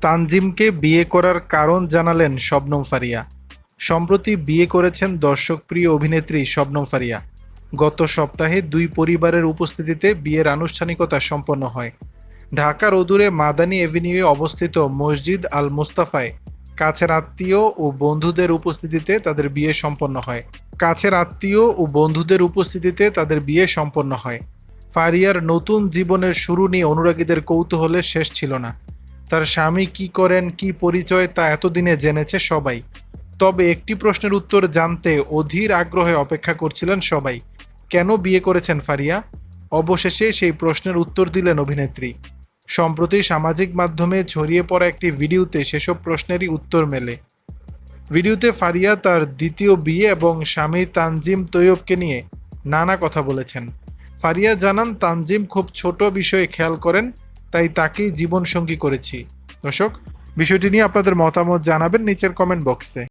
তানজিমকে বিয়ে করার কারণ জানালেন শবনম ফারিয়া। সম্প্রতি বিয়ে করেছেন দর্শকপ্রিয় অভিনেত্রী শবনম ফারিয়া। গত সপ্তাহে দুই পরিবারের উপস্থিতিতে বিয়ের আনুষ্ঠানিকতা সম্পন্ন হয়। ঢাকার অদূরে মাদানী এভিনিউয়ে অবস্থিত মসজিদ আল মুস্তাফায় কাছের আত্মীয় ও বন্ধুদের উপস্থিতিতে তাদের বিয়ে সম্পন্ন হয়। কাছের আত্মীয় ও বন্ধুদের উপস্থিতিতে তাদের বিয়ে সম্পন্ন হয়। ফারিয়ার নতুন জীবনের শুরু নিয়ে অনুরাগীদের কৌতূহলের শেষ ছিল না। তার স্বামী কি করেন, কি পরিচয় তা এতদিনে জেনেছে সবাই। তবে একটি প্রশ্নের উত্তর জানতে অধীর আগ্রহে অপেক্ষা করছিলেন সবাই। কেন বিয়ে করেছেন ফারিয়া? অবশেষে সেই প্রশ্নের উত্তর দিলেন অভিনেত্রী। সম্প্রতি সামাজিক মাধ্যমে ছড়িয়ে পড়া একটি ভিডিওতে সেসব প্রশ্নেরই উত্তর মেলে। ভিডিওতে ফারিয়া তার দ্বিতীয় বিয়ে এবং স্বামী তানজিম তৈয়বকে নিয়ে নানা কথা বলেছেন। ফারিয়া জানান, তানজিম খুব ছোট বিষয়ে খেয়াল করেন তাই তাকেই জীবনসঙ্গী করেছি। দর্শক বিষয়টি নিয়ে আপনাদের মতামত জানাবেন নিচের কমেন্ট বক্সে